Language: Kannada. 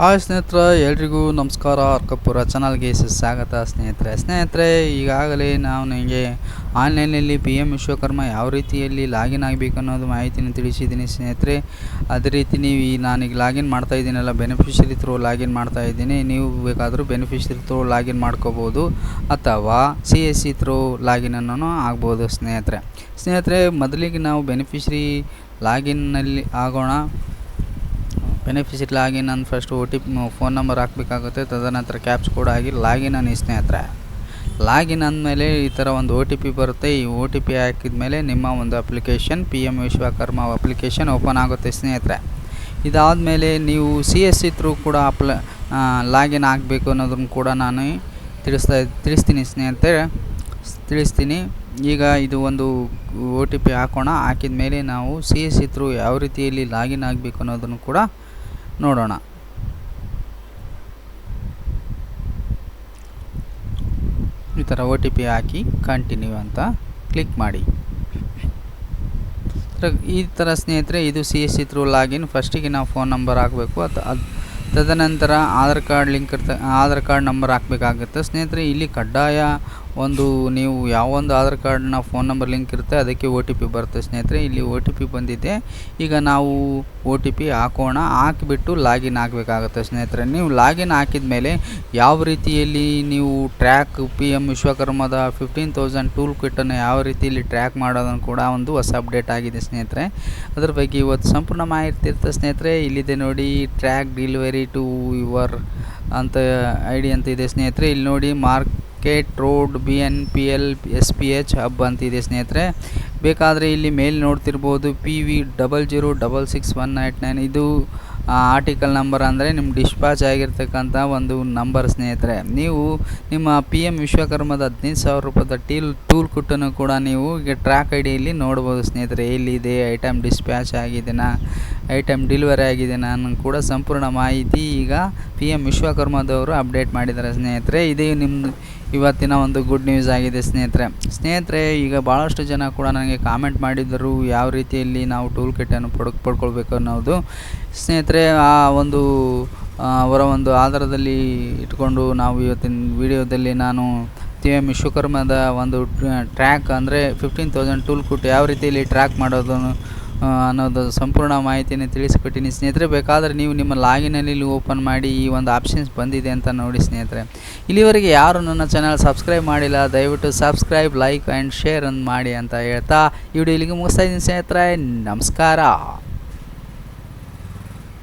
ಹಾಯ್ ಸ್ನೇಹಿತರೆ, ಎಲ್ರಿಗೂ ನಮಸ್ಕಾರ. ಅರ್ಕಪುರ ಚಾನಲ್ಗೆ ಸ್ವಾಗತ ಸ್ನೇಹಿತರೆ. ಸ್ನೇಹಿತರೆ, ಈಗಾಗಲೇ ನಾವು ನಿಮಗೆ ಆನ್ಲೈನಲ್ಲಿ ಪಿ ಎಂ ವಿಶ್ವಕರ್ಮ ಯಾವ ರೀತಿಯಲ್ಲಿ ಲಾಗಿನ್ ಆಗಬೇಕು ಅನ್ನೋದು ಮಾಹಿತಿನ ತಿಳಿಸಿದ್ದೀನಿ ಸ್ನೇಹಿತರೆ. ಅದೇ ರೀತಿ ನೀವು ಈ ನಾನೀಗ ಲಾಗಿನ್ ಮಾಡ್ತಾ ಇದ್ದೀನಲ್ಲ ಬೆನಿಫಿಷರಿ ಥ್ರೂ ಲಾಗಿನ್ ಮಾಡ್ತಾ ಇದ್ದೀನಿ. ನೀವು ಬೇಕಾದರೂ ಬೆನಿಫಿಷರಿ ಥ್ರೂ ಲಾಗಿನ್ ಮಾಡ್ಕೋಬೋದು ಅಥವಾ ಸಿ ಎಸ್ ಸಿ ಥ್ರೂ ಲಾಗಿನನ್ನು ಆಗ್ಬೋದು ಸ್ನೇಹಿತರೆ. ಸ್ನೇಹಿತರೆ, ಮೊದಲಿಗೆ ನಾವು ಬೆನಿಫಿಷರಿ ಲಾಗಿನ್ನಲ್ಲಿ ಆಗೋಣ. ಬೆನಿಫಿಷರಿ ಲಾಗಿನ್ ಅಂತ first O T phone number ಹಾಕಬೇಕಾಗುತ್ತೆ. ತದನಂತರ ಕ್ಯಾಪ್ಸ್ ಕೋಡ್ ಆಗಿ ಲಾಗಿನ್ ಅನ್ನಿ ಸ್ನೇಹಿತರೆ ಲಾಗಿನ್ ಅಂದಮೇಲೆ ಈ ಥರ ಒಂದು ಒ ಟಿ ಪಿ ಬರುತ್ತೆ. ಈ ಒ ಟಿ ಪಿ ಹಾಕಿದ ಮೇಲೆ ನಿಮ್ಮ ಒಂದು application P M Vishwakarma application open ಆಗುತ್ತೆ ಸ್ನೇಹಿತರೆ. ಇದಾದಮೇಲೆ ನೀವು ಸಿ ಎಸ್ ಸಿ ಥ್ರೂ ಕೂಡ ಅಪ್ಲ ಲಾಗಿನ್ ಆಗಬೇಕು ಅನ್ನೋದನ್ನು ಕೂಡ ನಾನು ತಿಳಿಸ್ತಾ, ತಿಳಿಸ್ತೀನಿ ಸ್ನೇಹಿತರೆ. ತಿಳಿಸ್ತೀನಿ. ಈಗ ಇದು ಒಂದು ಒ ಟಿ ಪಿ ಹಾಕೋಣ. ಹಾಕಿದ ಮೇಲೆ ನಾವು ಸಿ ಎಸ್ ಸಿ ಥ್ರೂ ಯಾವ ರೀತಿಯಲ್ಲಿ ಲಾಗಿನ್ ಆಗಬೇಕು ಅನ್ನೋದನ್ನು ಕೂಡ ನೋಡೋಣ. ಈ ಥರ ಒ ಟಿ ಪಿ ಹಾಕಿ ಕಂಟಿನ್ಯೂ ಅಂತ ಕ್ಲಿಕ್ ಮಾಡಿ. ಈ ಥರ ಸ್ನೇಹಿತರೆ, ಇದು C S C through login ಫಸ್ಟಿಗೆ ನಾವು ಫೋನ್ ನಂಬರ್ ಹಾಕಬೇಕು. ಅದು ತದನಂತರ ಆಧಾರ್ ಕಾರ್ಡ್ ಲಿಂಕ್ ಇರ್ತ, ಆಧಾರ್ ಕಾರ್ಡ್ ನಂಬರ್ ಹಾಕಬೇಕಾಗುತ್ತೆ. ಸ್ನೇಹಿತರೆ, ಇಲ್ಲಿ ಕಡ್ಡಾಯ ಒಂದು ನೀವು ಯಾವೊಂದು ಆಧಾರ್ ಕಾರ್ಡ್ನ ಫೋನ್ ನಂಬರ್ ಲಿಂಕ್ ಇರುತ್ತೆ ಅದಕ್ಕೆ ಒ ಟಿ ಪಿ ಬರುತ್ತೆ ಸ್ನೇಹಿತರೆ. ಇಲ್ಲಿ ಒ ಟಿ ಪಿ ಬಂದಿದೆ. ಈಗ ನಾವು ಒ ಟಿ ಪಿ ಹಾಕೋಣ. ಹಾಕಿಬಿಟ್ಟು ಲಾಗಿನ್ ಆಗಬೇಕಾಗುತ್ತೆ ಸ್ನೇಹಿತರೆ. ನೀವು ಲಾಗಿನ್ ಹಾಕಿದ ಮೇಲೆ ಯಾವ ರೀತಿಯಲ್ಲಿ ನೀವು ಟ್ರ್ಯಾಕ್ ಪಿ ಎಂ ವಿಶ್ವಕರ್ಮದ ಫಿಫ್ಟೀನ್ ತೌಸಂಡ್ ಟೂಲ್ ಕಿಟ್ಟನ್ನು ಯಾವ ರೀತಿಯಲ್ಲಿ ಟ್ರ್ಯಾಕ್ ಮಾಡೋದನ್ನು ಕೂಡ ಒಂದು ಹೊಸ ಅಪ್ಡೇಟ್ ಆಗಿದೆ ಸ್ನೇಹಿತರೆ. ಅದ್ರ ಬಗ್ಗೆ ಇವತ್ತು ಸಂಪೂರ್ಣ ಮಾಹಿತಿ ಇರ್ತದೆ ಸ್ನೇಹಿತರೆ. ಇಲ್ಲಿದೆ ನೋಡಿ ಟ್ರ್ಯಾಕ್ ಡಿಲಿವರಿ ಟು ಯುವರ್ ಅಂತ ಐ ಡಿ ಅಂತ ಇದೆ ಸ್ನೇಹಿತರೆ. ಇಲ್ಲಿ ನೋಡಿ mark market road B N P L S P H hub ಅಂತಿದೆ ಸ್ನೇಹಿತರೆ. ಬೇಕಾದರೆ ಇಲ್ಲಿ ಮೇಲ್ ನೋಡ್ತಿರ್ಬೋದು P V double zero double six one eight nine ಇದು ಆರ್ಟಿಕಲ್ ನಂಬರ್ ಅಂದರೆ ನಿಮ್ಮ ಡಿಸ್ಪ್ಯಾಚ್ ಆಗಿರ್ತಕ್ಕಂಥ ಒಂದು ನಂಬರ್ ಸ್ನೇಹಿತರೆ. ನೀವು ನಿಮ್ಮ ಪಿ ಎಂ ವಿಶ್ವಕರ್ಮದ ಹದಿನೈದು ಸಾವಿರ ರೂಪಾಯಿದ ಟೀಲ್, ಟೂಲ್ ಕುಟ್ಟನ್ನು ಕೂಡ ನೀವು ಈಗ ಟ್ರ್ಯಾಕ್ ಐ ಡಿಯಲ್ಲಿ ನೋಡ್ಬೋದು ಸ್ನೇಹಿತರೆ. ಎಲ್ಲಿದೆ ಐಟಮ್ ಡಿಸ್ಪ್ಯಾಚ್ ಆಗಿದೆನಾ ಐಟಮ್ ಡಿಲಿವರಿ ಆಗಿದೆ. ನಾನು ಕೂಡ ಸಂಪೂರ್ಣ ಮಾಹಿತಿ ಈಗ ಪಿ ಎಂ ವಿಶ್ವಕರ್ಮದವರು ಅಪ್ಡೇಟ್ ಮಾಡಿದ್ದಾರೆ ಸ್ನೇಹಿತರೆ. ಇದೇ ನಿಮ್ಮ ಇವತ್ತಿನ ಒಂದು ಗುಡ್ ನ್ಯೂಸ್ ಆಗಿದೆ ಸ್ನೇಹಿತರೆ. ಸ್ನೇಹಿತರೆ, ಈಗ ಭಾಳಷ್ಟು ಜನ ಕೂಡ ನನಗೆ ಕಾಮೆಂಟ್ ಮಾಡಿದ್ದರು. ಯಾವ ರೀತಿಯಲ್ಲಿ ನಾವು ಟೂಲ್ ಕಿಟ್ಟನ್ನು ಪಡ್, ಪಡ್ಕೊಳ್ಬೇಕು ಅನ್ನೋದು. ಸ್ನೇಹಿತರೆ, ಆ ಒಂದು ಅವರ ಒಂದು ಆಧಾರದಲ್ಲಿ ಇಟ್ಕೊಂಡು ನಾವು ಇವತ್ತಿನ ವಿಡಿಯೋದಲ್ಲಿ ನಾನು ಪಿ ಎಂ ವಿಶ್ವಕರ್ಮದ ಒಂದು ಟ್ರ್ಯಾಕ್ ಅಂದರೆ ಫಿಫ್ಟೀನ್ ತೌಸಂಡ್ ಟೂಲ್ ಕುಟ್ ಯಾವ ರೀತಿಯಲ್ಲಿ ಟ್ರ್ಯಾಕ್ ಮಾಡೋದು ಅನ್ನೋದು ಸಂಪೂರ್ಣ ಮಾಹಿತಿಯನ್ನು ತಿಳಿಸಿಕೊಟ್ಟಿನಿ. ಸ್ನೇಹಿತರೆ, ಬೇಕಾದರೆ ನೀವು ನಿಮ್ಮ ಲಾಗಿನಲ್ಲಿ ಇಲ್ಲಿ ಓಪನ್ ಮಾಡಿ ಈ ಒಂದು ಆಪ್ಷನ್ಸ್ ಬಂದಿದೆ ಅಂತ ನೋಡಿ ಸ್ನೇಹಿತರೆ. ಇಲ್ಲಿವರೆಗೆ ಯಾರು ನನ್ನ ಚಾನಲ್ ಸಬ್ಸ್ಕ್ರೈಬ್ ಮಾಡಿಲ್ಲ, ದಯವಿಟ್ಟು ಸಬ್ಸ್ಕ್ರೈಬ್, ಲೈಕ್ ಆ್ಯಂಡ್ ಶೇರ್ ಮಾಡಿ ಅಂತ ಹೇಳ್ತಾ ಈ ವಿಡಿಯೋ ಇಲ್ಲಿಗೆ ಮುಗಿಸ್ತಾ ಇದ್ದೀನಿ ಸ್ನೇಹಿತರೆ. ನಮಸ್ಕಾರ.